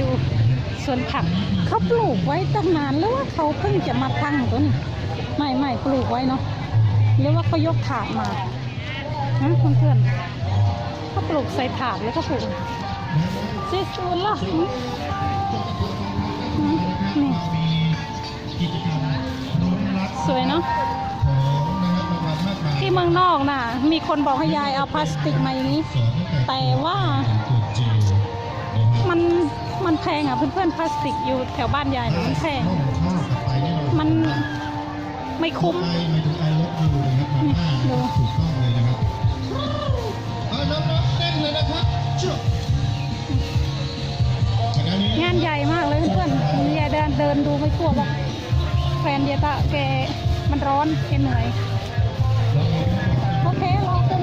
ดูสวนผักเขาปลูกไว้ตั้งนานแล้วว่าเขาเพิ่งจะมาตั้งตัวนี้ไม่ไม่ปลูกไว้เนาะหรือว่าเขายกถาดมาฮะเพื่อนๆเขาปลูกใส่ถาดแล้วก็ปลูกซีซูนล่ะนี่สวยเนาะที่เมืองนอกน่ะ มีคนบอกให้ยายเอาพลาสติกมาอย่างนี้ แต่ว่ามัน มันแพงอะเพื่อนๆพลาสติกอยู่แถวบ้านยายนะมันแพง มันไม่คุ้มนี่ดูเอาน้องๆเต้นเลยนะครับจุ๊บจานใหญ่มากเลยเพื่อนๆยายเดินเดินดูไม่ทั่วบอกแฟนยายตะแกมันร้อนแกเหนื่อยโอเครอเป็น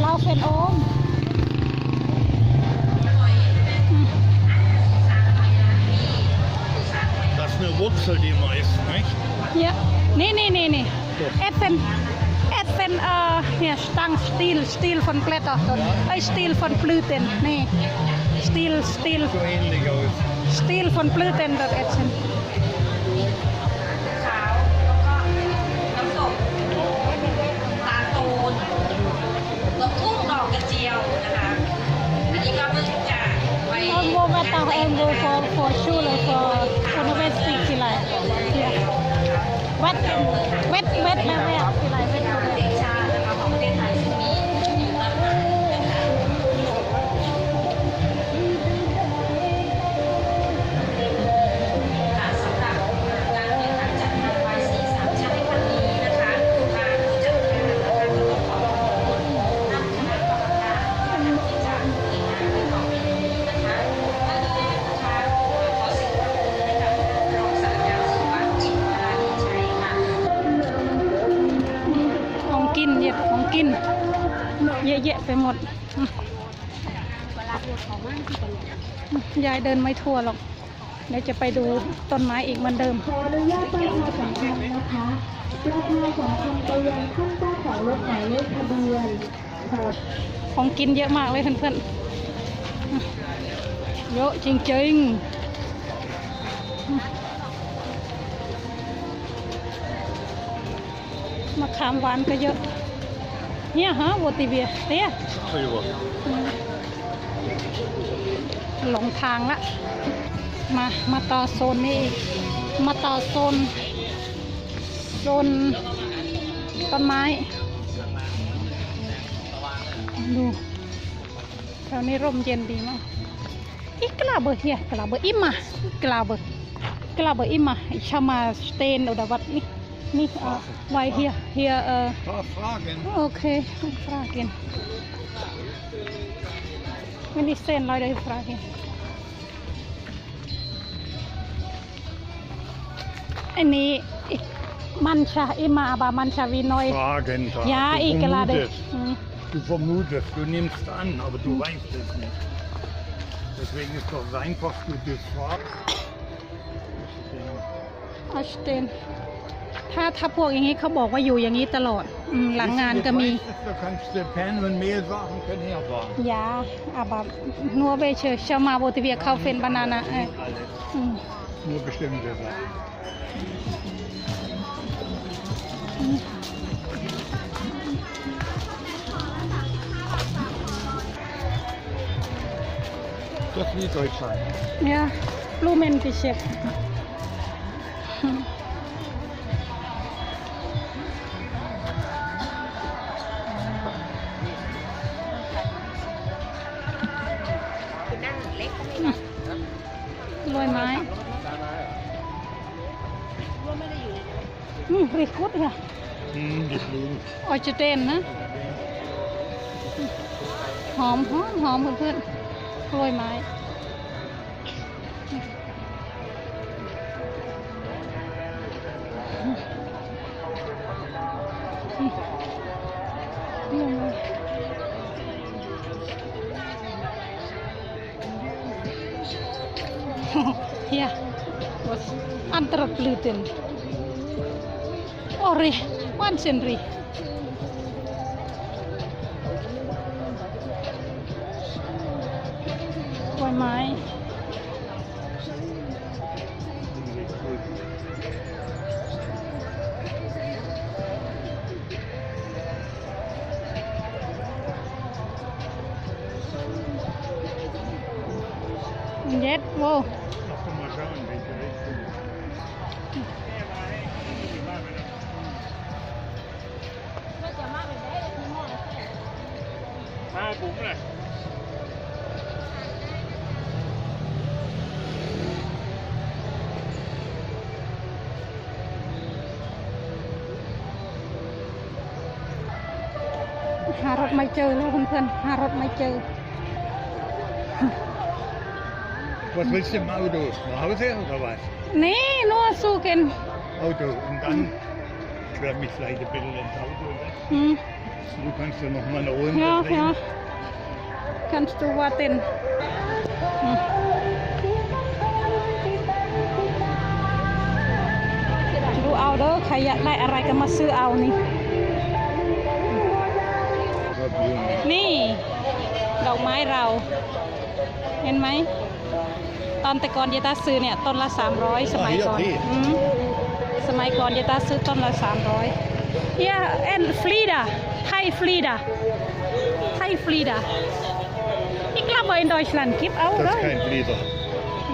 เราเป็นโอม อะนี่นี่นี่นี่เอสเซนเอสเซนเอ่อเนี่ยส กิน เยอะแยะไปหมด ยายเดินไม่ทั่วหรอก เดี๋ยวจะไปดูต้นไม้อีกเหมือนเดิม ขออนุญาตประชาสัมพันธ์นะคะประชาสัมพันธ์ไปยังท่านเจ้าของรถหมายเลขทะเบียนขอของกินเยอะมากเลยเพื่อนๆ เยอะจริงๆมะขามหวานก็เยอะ เนี่ยฮะโวติเบียเนี่ยหลงทางละมามาต่อโซนนี้อีกมาต่อโซนโซนต้นไม้ ดูแถวนี้ร่มเย็นดีมากอีกลาเบอร์เฮียกลาเบอร์อิมมากลาเบอร์กลาเบอร์อิมมาชามาสเตนอุดวัดนี่ Nicht ab, weil hier, hier. Äh, Fragen. Okay, Fragen. Wenn ich sehen, Leute, ich frage. Äh, nee, ich, mancher immer, aber mancher wie neu. Fragen da. Ja, ich vermutest, gerade. Du vermutest, du nimmst an, aber du hm. weißt es nicht. Deswegen ist doch einfach, du bist fragst. Stehen. ถ้าถ้าพวกอย่างนี้เขาบอกว่าอยู่อย่างนี้ตลอดอืมหลังงานก็มี Da kannst du Pen und Mehl Sachen können herfahren. ยาอาบานัวเบเชอร์ชามาโบติเวียเข้าเฟนบานานะเออ Alles. อืม Nur bestimmte Sachen. Das ist wie Deutschland. เนี่ยบลูเมนติเชฟ อืมรีคุดค่ะ Hm, die Blumen. ออยจเตนนะ หอมหอมหอมเพื่อนๆกล้วยไม้ เยี่ยมเลย ja, was andere Blüten. ori one ri, quay máy Yes, wow. ารถไม่เจอแล้วเพื่อนๆหารถไม่เจอ Was willst du im Auto? Nach Hause oder was? นี่นัวสู้กัน Auto. Und dann, ich werde mich vielleicht ein bisschen ins Auto setzen. อืม Du kannst ja noch mal eine Runde Ja, drehen. ja. Kannst du warten? Hm. ดูเอาเด้อใครอยากได้อะไรก็มาซื้อเอานี่ อกไม้เรา เห็นไหม ตอนแต่ก่อนเยตาซื้อเนี่ยต้นละ 300 สมัยก่อนอะเยอะพี่อืมสมัยก่อนเยตาซื้อต้นละ 300 Ja, en Flida. Thai Flida. Thai Flida. Ich glaube, in Deutschland gibt auch, Das oder? ist kein Flieder.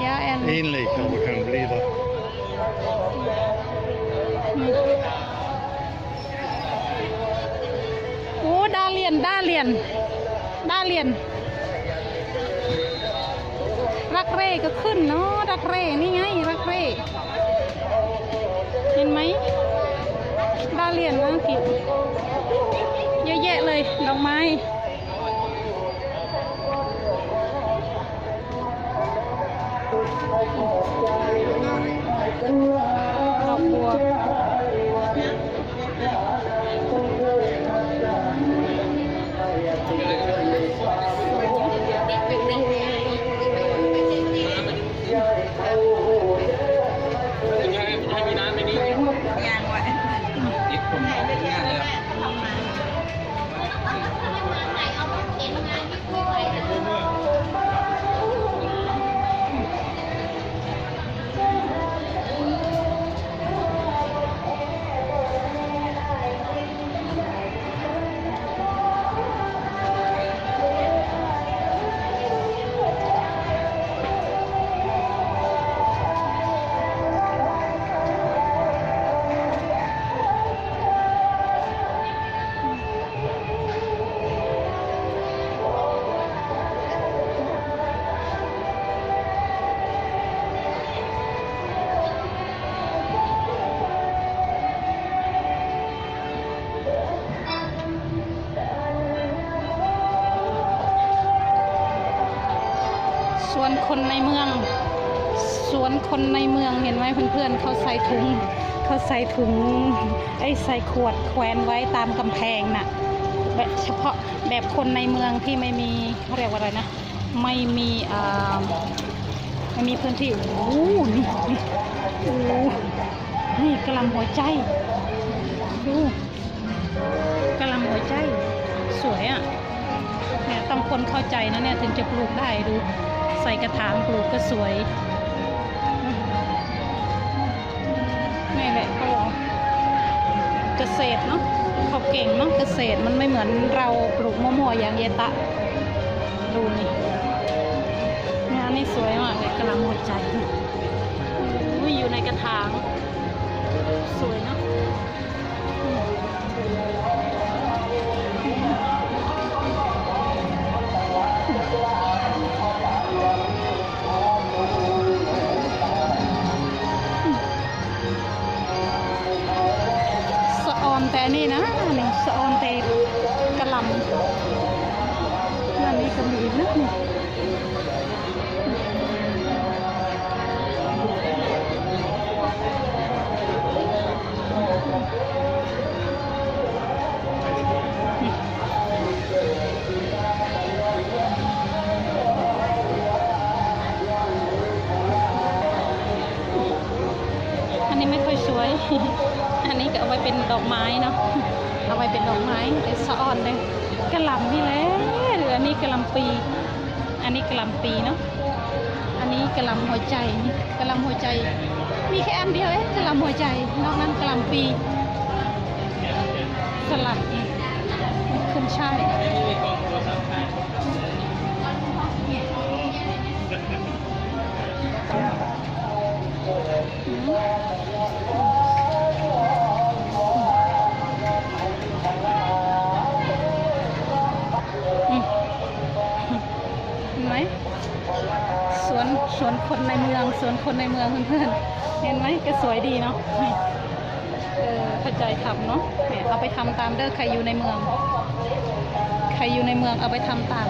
Ja, en. Ähnlich, aber kein Flieder. โอ้ดาเลียนดาเลียนดาเลียน รั่ก็ขึ้นเนาะรักเร่นี่ไงรักเร่เห็นไหมดาเลียนมากิเยอะแยะเลยดอกไม้ สวนคนในเมือง สวนคนในเมืองเห็นไหมเพื่อนๆเขาใส่ถุงเขาใส่ถุงไอ้ใส่ขวดแขวนไว้ตามกำแพงน่ะแบบเฉพาะแบบคนในเมืองที่ไม่มีเขาเรียกว่าอะไรนะ ไม่มีอ่าไม่มีพื้นที่โอ้โหนี่นี่โอ้นี่กระหลำหัวใจดูกระหลำหัวใจ สวยอะเนี่ย ต้องคนเข้าใจนะเนี่ยถึงจะปลูกได้ดูใส่กระถางปลูกก็สวยนี่แหละเขาบอกเกษตรเนาะเขาเก่งเนาะเกษตรมันไม่เหมือนเราปลูกมั่วๆอย่างเยตะดูนี่เนี่อันนี้สวยมากเลยกำลังหัวใจอุ้ยอยู่ในกระถางสวยเนาะ นแต่นี่นะนี่สะออนแต่กระลำนั่นนี่ก็มีอีกนะนี่อันนี้ไม่ค่อยสวย ดอกไม้เนาะเอาไปเป็นดอกไม้เป็นสะออนเลยกระลำนี่แหละหรืออันนี้กระลำปี อันนี้กระลำปีเนาะอันนี้กระลำหัวใจกระลำหัวใจ มีแค่อันเดียวเองกระลำหัวใจนอกนั้นกระลำปีสลัดขึ้นช่าย嗯。 คนในเมืองสวนคนในเมืองเพื่อนๆเห็นไหมก็สวยดีเนาะเออเข้าใจทำเนาะเอาไปทำตามเด้อใครอยู่ในเมือง ใครอยู่ในเมืองเอาไปทำตาม